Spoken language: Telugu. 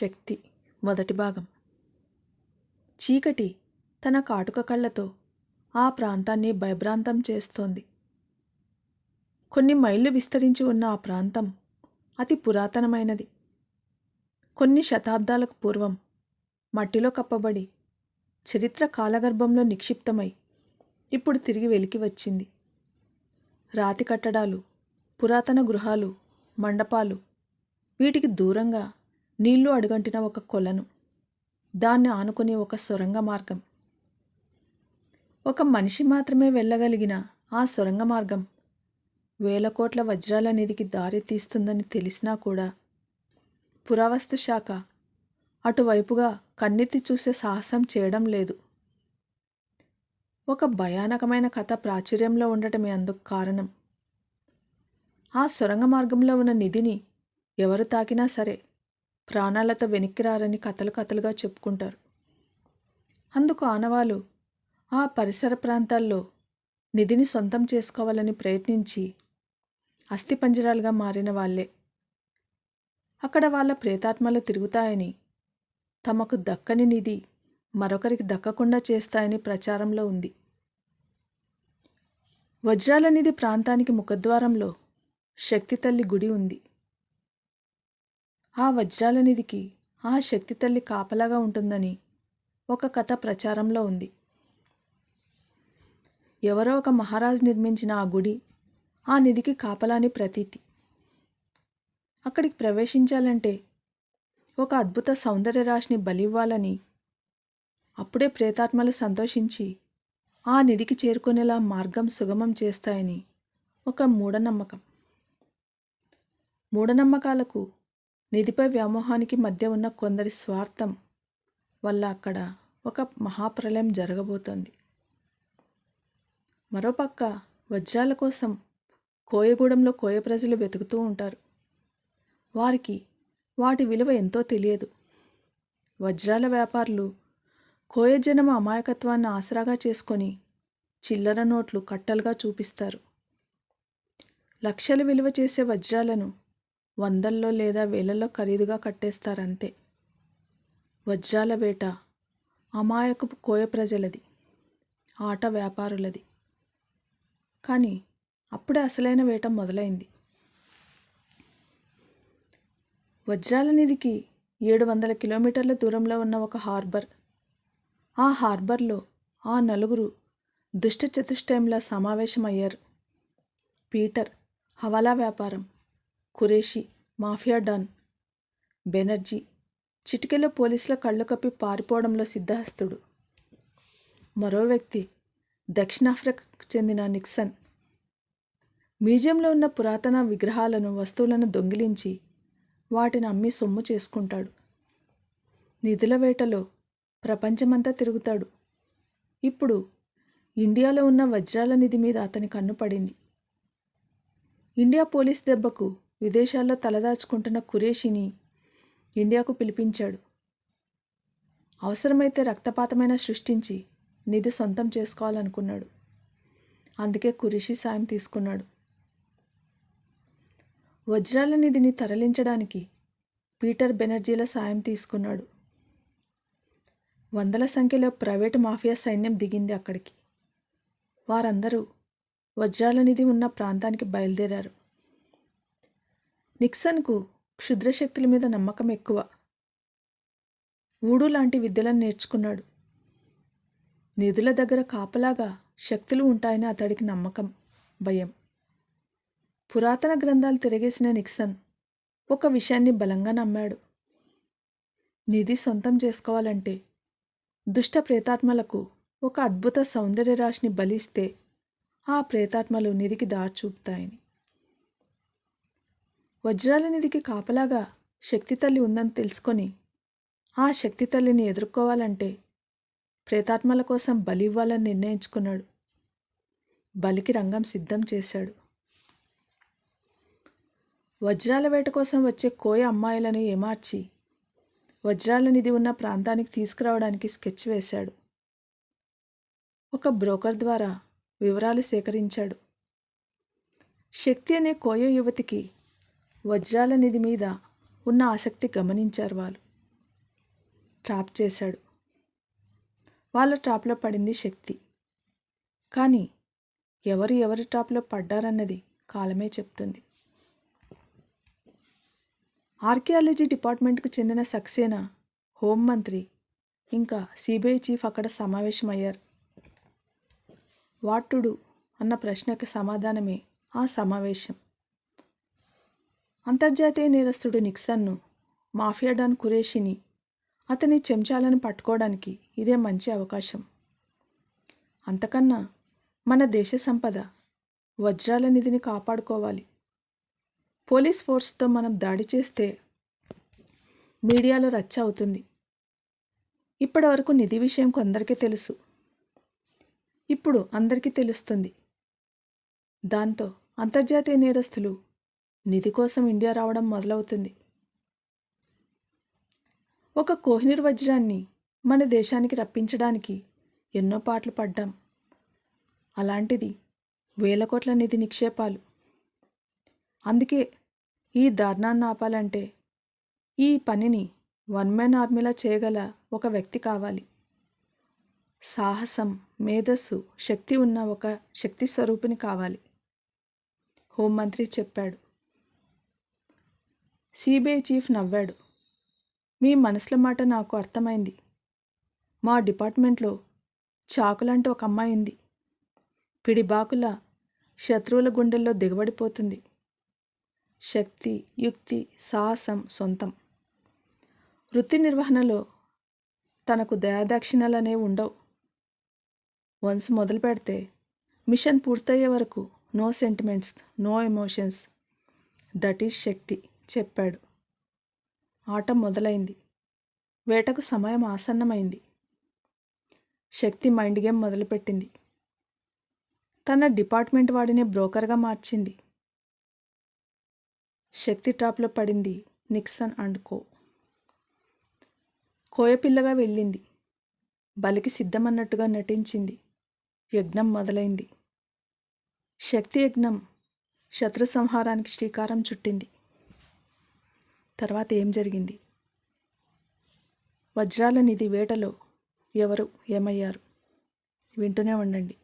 శక్తి మొదటి భాగం. చీకటి తన కాటుక కళ్ళతో ఆ ప్రాంతాన్ని భయభ్రాంతం చేస్తోంది. కొన్ని మైళ్ళు విస్తరించి ఉన్న ఆ ప్రాంతం అతి పురాతనమైనది. కొన్ని శతాబ్దాలకు పూర్వం మట్టిలో కప్పబడి చరిత్ర కాలగర్భంలో నిక్షిప్తమై ఇప్పుడు తిరిగి వెలికి వచ్చింది. రాతి కట్టడాలు పురాతన గృహాలు మండపాలు వీటికి దూరంగా నీళ్ళు అడుగంటిన ఒక కొలను. దాన్ని ఆనుకుని ఒక సొరంగ మార్గం. ఒక మనిషి మాత్రమే వెళ్ళగలిగిన ఆ సొరంగ మార్గం వేల కోట్ల వజ్రాల నిధికి దారి తీస్తుందని తెలిసినా కూడా పురావస్తు శాఖ అటువైపుగా కన్నెత్తి చూసే సాహసం చేయడం లేదు. ఒక భయానకమైన కథ ప్రాచుర్యంలో ఉండటమే అందుకు కారణం. ఆ సొరంగ మార్గంలో ఉన్న నిధిని ఎవరు తాకినా సరే ప్రాణాలతో వెనక్కి రారని కథలు కథలుగా చెప్పుకుంటారు. అందుకు ఆనవాలు ఆ పరిసర ప్రాంతాల్లో నిధిని సొంతం చేసుకోవాలని ప్రయత్నించి అస్థిపంజరాలుగా మారిన వాళ్ళే. అక్కడ వాళ్ళ ప్రేతాత్మలు తిరుగుతాయని తమకు దక్కని నిధి మరొకరికి దక్కకుండా చేస్తాయని ప్రచారంలో ఉంది. వజ్రాల నిధి ప్రాంతానికి ముఖద్వారంలో శక్తి తల్లి గుడి ఉంది. ఆ వజ్రాల నిధికి ఆ శక్తి తల్లి కాపలాగా ఉంటుందని ఒక కథ ప్రచారంలో ఉంది. ఎవరో ఒక మహారాజు నిర్మించిన ఆ గుడి ఆ నిధికి కాపలాని ప్రతీతి. అక్కడికి ప్రవేశించాలంటే ఒక అద్భుత సౌందర్య రాశిని బలివ్వాలని అప్పుడే ప్రేతాత్మలు సంతోషించి ఆ నిధికి చేరుకునేలా మార్గం సుగమం చేస్తాయని ఒక మూఢనమ్మకం. మూఢనమ్మకాలకు నిధిపై వ్యామోహానికి మధ్య ఉన్న కొందరి స్వార్థం వల్ల అక్కడ ఒక మహాప్రలయం జరగబోతోంది. మరోపక్క వజ్రాల కోసం కోయగూడెంలో కోయ ప్రజలు వెతుకుతూ ఉంటారు. వారికి వాటి విలువ ఎంతో తెలియదు. వజ్రాల వ్యాపారులు కోయజనం అమాయకత్వాన్ని ఆసరాగా చేసుకొని చిల్లర నోట్లు కట్టలుగా చూపిస్తారు. లక్షలు విలువ చేసే వజ్రాలను వందల్లో లేదా వేలల్లో ఖరీదుగా కట్టేస్తారంతే. వజ్రాల వేట అమాయకపు కోయ ప్రజలది ఆట వ్యాపారులది. కానీ అప్పుడే అసలైన వేట మొదలైంది. వజ్రాల నిధికి ఏడు వందల కిలోమీటర్ల దూరంలో ఉన్న ఒక హార్బర్. ఆ హార్బర్లో ఆ నలుగురు దుష్టచతుష్టయంలా సమావేశమయ్యారు. పీటర్ హవాలా వ్యాపారం. Qureshi mafia don. బెనర్జీ చిటికెలో పోలీసుల కళ్ళు కప్పి పారిపోవడంలో సిద్ధహస్తుడు. మరో వ్యక్తి దక్షిణాఫ్రికాకు చెందిన నిక్సన్. మ్యూజియంలో ఉన్న పురాతన విగ్రహాలను వస్తువులను దొంగిలించి వాటిని అమ్మి సొమ్ము చేసుకుంటాడు. నిధుల వేటలో ప్రపంచమంతా తిరుగుతాడు. ఇప్పుడు ఇండియాలో ఉన్న వజ్రాల నిధి మీద అతని కన్ను పడింది. ఇండియా పోలీస్ దెబ్బకు విదేశాల్లో తలదాచుకుంటున్న కురేషిని ఇండియాకు పిలిపించాడు. అవసరమైతే రక్తపాతమైన సృష్టించి నిధి సొంతం చేసుకోవాలనుకున్నాడు. అందుకే కురిషి సాయం తీసుకున్నాడు. వజ్రాల నిధిని తరలించడానికి పీటర్ బెనర్జీల సాయం తీసుకున్నాడు. వందల సంఖ్యలో ప్రైవేటు మాఫియా సైన్యం దిగింది అక్కడికి. వారందరూ వజ్రాల నిధి ఉన్న ప్రాంతానికి బయలుదేరారు. నిక్సన్కు క్షుద్రశక్తుల మీద నమ్మకం ఎక్కువ. ఊడు లాంటి విద్యలను నేర్చుకున్నాడు. నిధుల దగ్గర కాపలాగా శక్తులు ఉంటాయని అతడికి నమ్మకం భయం. పురాతన గ్రంథాలు తిరగేసిన నిక్సన్ ఒక విషయాన్ని బలంగా నమ్మాడు. నిధి సొంతం చేసుకోవాలంటే దుష్ట ప్రేతాత్మలకు ఒక అద్భుత సౌందర్య రాశిని బలిస్తే ఆ ప్రేతాత్మలు నిధికి దారి చూపుతాయని. వజ్రాల నిధికి కాపలాగా శక్తి తల్లి ఉందని తెలుసుకొని ఆ శక్తి తల్లిని ఎదుర్కోవాలంటే ప్రేతాత్మల కోసం బలి ఇవ్వాలని నిర్ణయించుకున్నాడు. బలికి రంగం సిద్ధం చేశాడు. వజ్రాల వేట కోసం వచ్చే కోయ అమ్మాయిలను ఏమార్చి వజ్రాల నిధి ఉన్న ప్రాంతానికి తీసుకురావడానికి స్కెచ్ వేశాడు. ఒక బ్రోకర్ ద్వారా వివరాలు సేకరించాడు. శక్తి అనే కోయ యువతికి వజ్రాల నిధి మీద ఉన్న ఆసక్తి గమనించారు వాళ్ళు. ట్రాప్ చేశాడు. వాళ్ళ ట్రాప్లో పడింది శక్తి. కానీ ఎవరు ఎవరి ట్రాప్లో పడ్డారన్నది కాలమే చెప్తుంది. ఆర్కియాలజీ డిపార్ట్మెంట్కు చెందిన సక్సేనా హోంమంత్రి ఇంకా సిబిఐ చీఫ్ అక్కడ సమావేశమయ్యారు. వాటుడు అన్న ప్రశ్నకు సమాధానమే ఆ సమావేశం. అంతర్జాతీయ నేరస్తుడు నిక్సన్ను మాఫియా డాన్ కురేషిని అతని చెంచాలను పట్టుకోవడానికి ఇదే మంచి అవకాశం. అంతకన్నా మన దేశ సంపద వజ్రాల నిధిని కాపాడుకోవాలి. పోలీస్ ఫోర్స్తో మనం దాడి చేస్తే మీడియాలో రచ్చ అవుతుంది. ఇప్పటివరకు నిధి విషయం కొందరికీ తెలుసు. ఇప్పుడు అందరికీ తెలుస్తుంది. దాంతో అంతర్జాతీయ నేరస్తులు నిధి కోసం ఇండియా రావడం మొదలవుతుంది. ఒక కోహినూర్ వజ్రాన్ని మన దేశానికి రప్పించడానికి ఎన్నో పాటలు పడ్డాం. అలాంటిది వేల కోట్ల నిధి నిక్షేపాలు. అందుకే ఈ దారుణాన్ని ఆపాలంటే ఈ పనిని వన్ మ్యాన్ ఆర్మీలా చేయగల ఒక వ్యక్తి కావాలి. సాహసం మేధస్సు శక్తి ఉన్న ఒక శక్తి స్వరూపిణి కావాలి. హోంమంత్రి చెప్పాడు సిబిఐ చీఫ్ నవ్వాడు. మీ మనసుల మాట నాకు అర్థమైంది. మా డిపార్ట్మెంట్లో చాకులాంటి ఒక అమ్మాయి ఉంది. పిడిబాకుల శత్రువుల గుండెల్లో దిగబడిపోతుంది. శక్తి యుక్తి సాహసం సొంతం. వృత్తి నిర్వహణలో తనకు దయాదాక్షిణ్యాలనే ఉండవు. వన్స్ మొదలు పెడితే మిషన్ పూర్తయ్యే వరకు no sentiments no emotions. That is Shakti. చెప్పాడు. ఆట మొదలైంది. వేటకు సమయం ఆసన్నమైంది. శక్తి మైండ్ గేమ్ మొదలుపెట్టింది. తన డిపార్ట్మెంట్ వాడిని బ్రోకర్గా మార్చింది. శక్తి టాప్లో పడింది నిక్సన్ అండ్ కో. కోయపిల్లగా వెళ్ళింది. బలికి సిద్ధమన్నట్టుగా నటించింది. యజ్ఞం మొదలైంది. శక్తి యజ్ఞం శత్రు సంహారానికి శ్రీకారం చుట్టింది. తర్వాత ఏం జరిగింది? వజ్రాల నిధి వేటలో ఎవరు ఏమయ్యారు? వింటూనే ఉండండి.